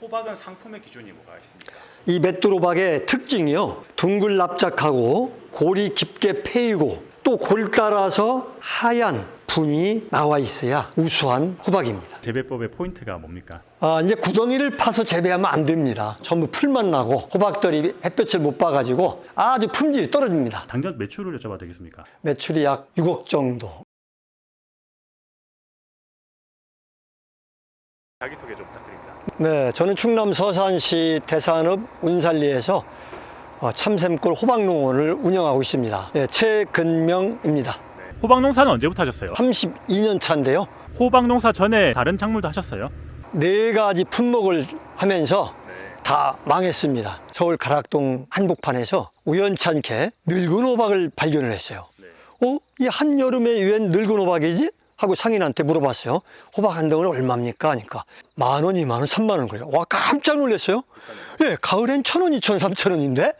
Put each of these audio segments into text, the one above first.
호박은 상품의 기준이 뭐가 있습니까? 이 맷도로박의 특징이요. 둥글 납작하고 골이 깊게 패이고 또 골 따라서 하얀 분이 나와 있어야 우수한 호박입니다. 재배법의 포인트가 뭡니까? 아, 이제 구덩이를 파서 재배하면 안 됩니다. 전부 풀만 나고 호박들이 햇볕을 못 봐가지고 아주 품질이 떨어집니다. 당장 매출을 여쭤봐도 되겠습니까? 매출이 약 6억 정도. 자기소개 좀 부탁드립니다. 네, 저는 충남 서산시 대산읍 운살리에서 어, 참샘골 호박농원을 운영하고 있습니다. 예, 최근명입니다. 호박 농사는 언제부터 하셨어요? 32년 차인데요. 호박 농사 전에 다른 작물도 하셨어요? 네 가지 품목을 하면서 다 망했습니다. 서울 가락동 한복판에서 우연찮게 늙은 호박을 발견을 했어요. 어? 이 한여름에 웬 늙은 호박이지? 하고 상인한테 물어봤어요. 호박 한 덩어리 얼마입니까? 하니까 만 원, 이만 원, 삼만 원 그래요. 와, 깜짝 놀랐어요. 예, 가을엔 천 원, 이천 원, 삼천 원인데?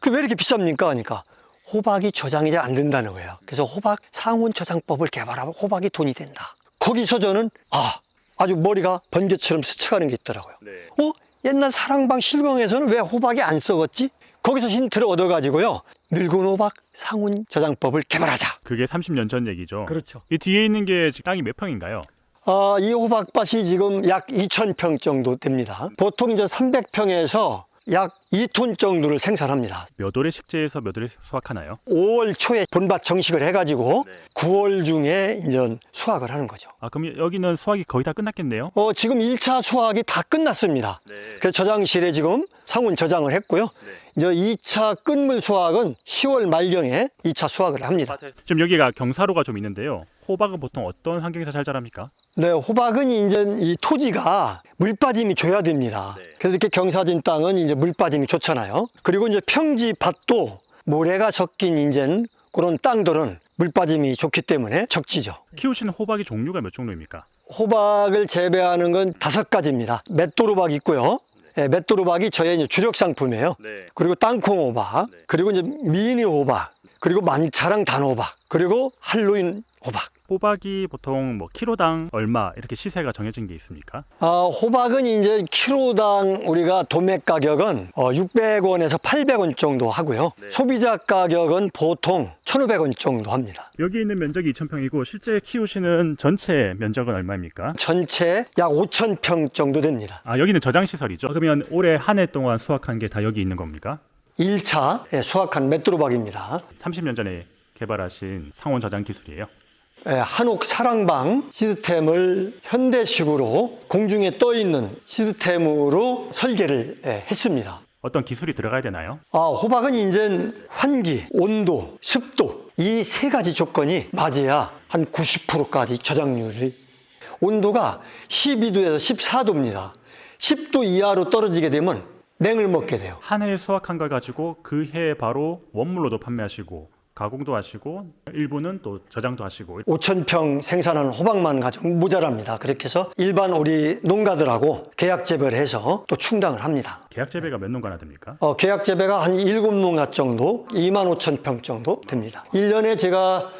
그 왜 이렇게 비쌉니까? 하니까 호박이 저장이 잘 안 된다는 거예요. 그래서 호박 상온 저장법을 개발하면 호박이 돈이 된다. 거기서 저는 아, 아주 머리가 번개처럼 스쳐가는 게 있더라고요. 어? 옛날 사랑방 실경에서는 왜 호박이 안 썩었지? 거기서 힌트를 얻어가지고요. 늙은 호박 상온 저장법을 개발하자. 그게 30년 전 얘기죠. 그렇죠. 이 뒤에 있는 게 지금 땅이 몇 평인가요? 아, 이 호박밭이 지금 약 2,000평 정도 됩니다. 보통 이제 300평에서 약 2톤 정도를 생산합니다. 몇 월에 식재해서 몇 월에 수확하나요? 5월 초에 본밭 정식을 해가지고 9월 중에 이제 수확을 하는 거죠. 아 그럼 여기는 수확이 거의 다 끝났겠네요. 어, 지금 1차 수확이 다 끝났습니다. 그래서 저장실에 지금 상온 저장을 했고요. 이제 2차 끝물 수확은 10월 말경에 2차 수확을 합니다. 지금 여기가 경사로가 좀 있는데요. 호박은 보통 어떤 환경에서 잘 자랍니까? 네, 호박은 이제 이 토지가 물빠짐이 줘야 됩니다. 그래서 이렇게 경사진 땅은 이제 물빠짐이 좋잖아요. 그리고 이제 평지 밭도 모래가 섞인 이제 그런 땅들은 물빠짐이 좋기 때문에 적지죠. 키우시는 호박의 종류가 몇 종류입니까? 호박을 재배하는 건 다섯 가지입니다. 맷도로박 있고요. 예, 맷도로박이 저의 이제 주력 상품이에요. 그리고 땅콩 호박, 그리고 이제 미니 호박, 그리고 만차랑 단호박, 그리고 할로윈 호박. 호박이 보통 뭐 키로당 얼마 이렇게 시세가 정해진 게 있습니까? 아, 호박은 이제 키로당 우리가 도매 가격은 어, 600원에서 800원 정도 하고요. 소비자 가격은 보통 1,500원 정도 합니다. 여기 있는 면적이 2,000평이고 실제 키우시는 전체 면적은 얼마입니까? 전체 약 5,000평 정도 됩니다. 아 여기는 저장 시설이죠. 그러면 올해 한 해 동안 수확한 게 다 여기 있는 겁니까? 1차 예, 수확한 맷도로박입니다. 30년 전에 개발하신 상온 저장 기술이에요. 예, 한옥 사랑방 시스템을 현대식으로 공중에 떠 있는 시스템으로 설계를 예, 했습니다. 어떤 기술이 들어가야 되나요? 아, 호박은 이제 환기, 온도, 습도 이 세 가지 조건이 맞아야 한 90%까지 저장률이 온도가 12도에서 14도입니다. 10도 이하로 떨어지게 되면 냉을 먹게 돼요. 한해 수확한 걸 가지고 그해 바로 원물로도 판매하시고 가공도 하시고 일부는 또 저장도 하시고 5,000평 생산하는 호박만 가지고 모자랍니다. 그렇게 해서 일반 우리 농가들하고 계약 재배를 해서 또 충당을 합니다. 계약 재배가 몇 농가나 됩니까? 어, 계약 재배가 한 7농가 정도, 2만 5천 평 정도 됩니다. 1년에 제가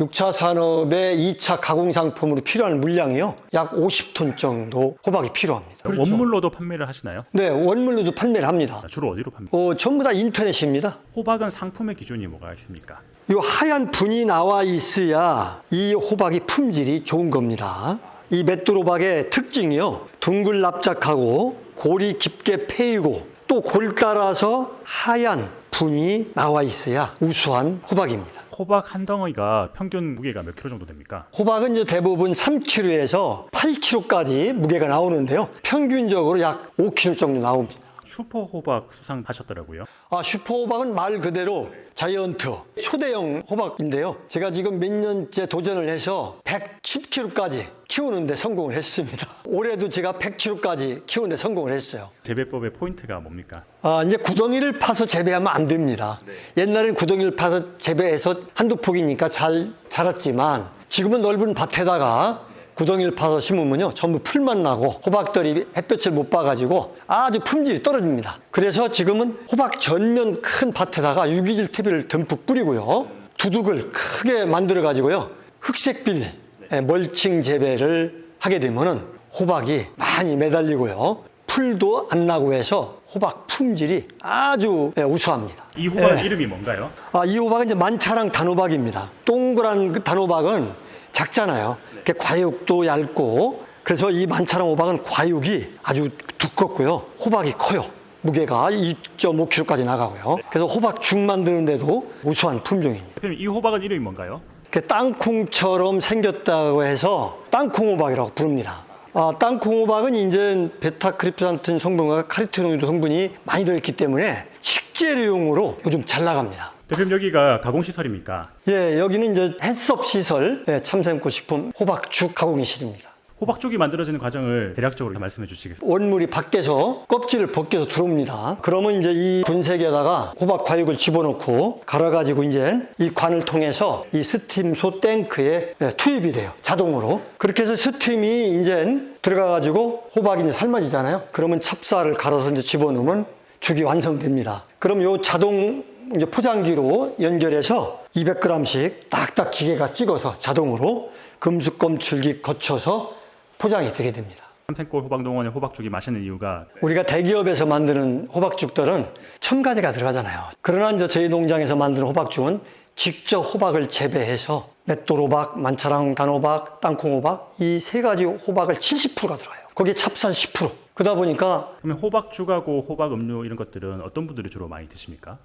6차 산업의 2차 가공 상품으로 필요한 물량이요. 약 50톤 정도 호박이 필요합니다. 원물로도 판매를 하시나요? 네, 원물로도 판매를 합니다. 아, 주로 어디로 판매? 어, 전부 다 인터넷입니다. 호박은 상품의 기준이 뭐가 있습니까? 이 하얀 분이 나와 있어야 이 호박이 품질이 좋은 겁니다. 이 맷도로박의 특징이요. 둥글 납작하고 골이 깊게 패이고 또 골 따라서 하얀 분이 나와 있어야 우수한 호박입니다. 호박 한 덩어리가 평균 무게가 몇 킬로 정도 됩니까? 호박은 이제 대부분 3kg에서 8kg까지 무게가 나오는데요. 평균적으로 약 5kg 정도 나옵니다. 슈퍼 호박 수상하셨더라고요. 아, 슈퍼호박은 말 그대로 자이언트, 초대형 호박인데요. 제가 지금 몇 년째 도전을 해서 110kg까지 키우는데 성공을 했습니다. 올해도 제가 100kg까지 키우는데 성공을 했어요. 재배법의 포인트가 뭡니까? 아, 이제 구덩이를 파서 재배하면 안 됩니다. 옛날엔 구덩이를 파서 재배해서 한두 폭이니까 잘 자랐지만 지금은 넓은 밭에다가 구덩이를 파서 심으면요 전부 풀만 나고 호박들이 햇볕을 못 봐가지고 아주 품질이 떨어집니다. 그래서 지금은 호박 전면 큰 밭에다가 유기질 퇴비를 듬뿍 뿌리고요 두둑을 크게 만들어 가지고요 흑색빌 예, 멀칭 재배를 하게 되면은 호박이 많이 매달리고요 풀도 안 나고 해서 호박 품질이 아주 예, 우수합니다. 이 호박 예. 이름이 뭔가요? 아, 이 호박은 이제 만차랑 단호박입니다. 동그란 그 단호박은 작잖아요. 그 과육도 얇고 그래서 이 만차랑 호박은 과육이 아주 두껍고요. 호박이 커요. 무게가 2.5kg까지 나가고요. 그래서 호박 죽 만드는데도 우수한 품종입니다. 대표님 이 호박은 이름이 뭔가요? 그 땅콩처럼 생겼다고 해서 땅콩호박이라고 부릅니다. 아, 땅콩호박은 이제 베타크리프산틴 성분과 카리테노이드 성분이 많이 들어있기 때문에 식재료용으로 요즘 잘 나갑니다. 대표님 여기가 가공시설입니까? 예, 여기는 이제 햇섭 시설 예, 참샘고 식품 호박죽 가공실입니다. 호박죽이 만들어지는 과정을 대략적으로 말씀해 주시겠어요? 원물이 밖에서 껍질을 벗겨서 들어옵니다. 그러면 이제 이 분쇄기에다가 호박 과육을 집어넣고 갈아가지고 이제 이 관을 통해서 이 스팀소 탱크에 예, 투입이 돼요. 자동으로. 그렇게 해서 스팀이 이제 들어가가지고 호박이 이제 삶아지잖아요. 그러면 찹쌀을 갈아서 이제 집어넣으면 죽이 완성됩니다. 그럼 요 자동 이제 포장기로 연결해서 200g씩 딱딱 기계가 찍어서 자동으로 금속 검출기 거쳐서 포장이 되게 됩니다. 삼생골 호박농원의 호박죽이 맛있는 이유가 우리가 대기업에서 만드는 호박죽들은 첨가제가 들어가잖아요. 그러나 이제 저희 농장에서 만드는 호박죽은 직접 호박을 재배해서 맷돌호박, 만차랑 단호박, 땅콩호박 이 세 가지 호박을 70%가 들어가요. 거기에 찹쌀 10%. 그러다 보니까 그러면 호박죽하고 호박 음료 이런 것들은 어떤 분들이 주로 많이 드십니까?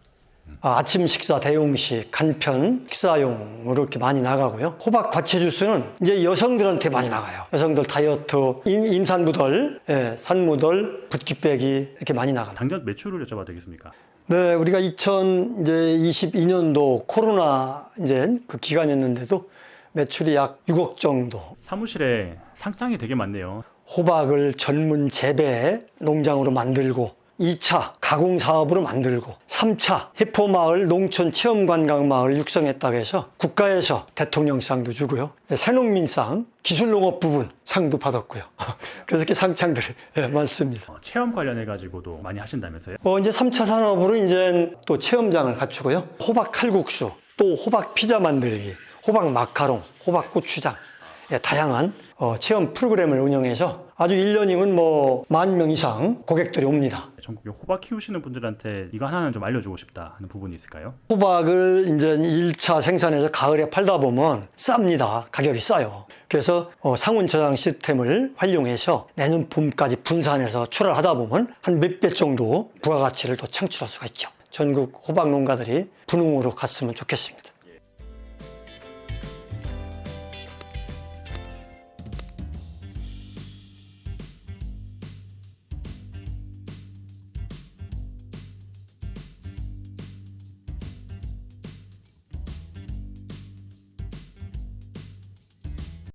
아, 아침 식사 대용식, 간편 식사용으로 이렇게 많이 나가고요. 호박 과채 주스는 이제 여성들한테 많이 나가요. 여성들 다이어트, 임, 임산부들, 예, 산모들, 붓기 빼기 이렇게 많이 나갑니다. 작년 매출을 여쭤봐도 되겠습니까? 네, 우리가 2022년도 코로나 이제 그 기간이었는데도 매출이 약 6억 정도. 사무실에 상장이 되게 많네요. 호박을 전문 재배 농장으로 만들고 2차 가공 사업으로 만들고 3차 해포마을 농촌 체험 관광 마을 육성했다고 해서 국가에서 대통령상도 주고요. 새농민상 기술농업 부분 상도 받았고요. 그래서 이렇게 상장들이 예, 많습니다. 어, 체험 관련해 가지고도 많이 하신다면서요? 어, 이제 3차 산업으로 이제 또 체험장을 갖추고요. 호박 칼국수, 또 호박 피자 만들기, 호박 마카롱, 호박 고추장, 예, 다양한 어, 체험 프로그램을 운영해서 아주 1년이면 뭐 만 명 이상 고객들이 옵니다. 전국에 호박 키우시는 분들한테 이거 하나는 좀 알려주고 싶다 하는 부분이 있을까요? 호박을 이제 1차 생산해서 가을에 팔다 보면 쌉니다. 가격이 싸요. 그래서 어, 상온 저장 시스템을 활용해서 내년 봄까지 분산해서 출하하다 보면 한 몇 배 정도 부가가치를 더 창출할 수가 있죠. 전국 호박 농가들이 분홍으로 갔으면 좋겠습니다.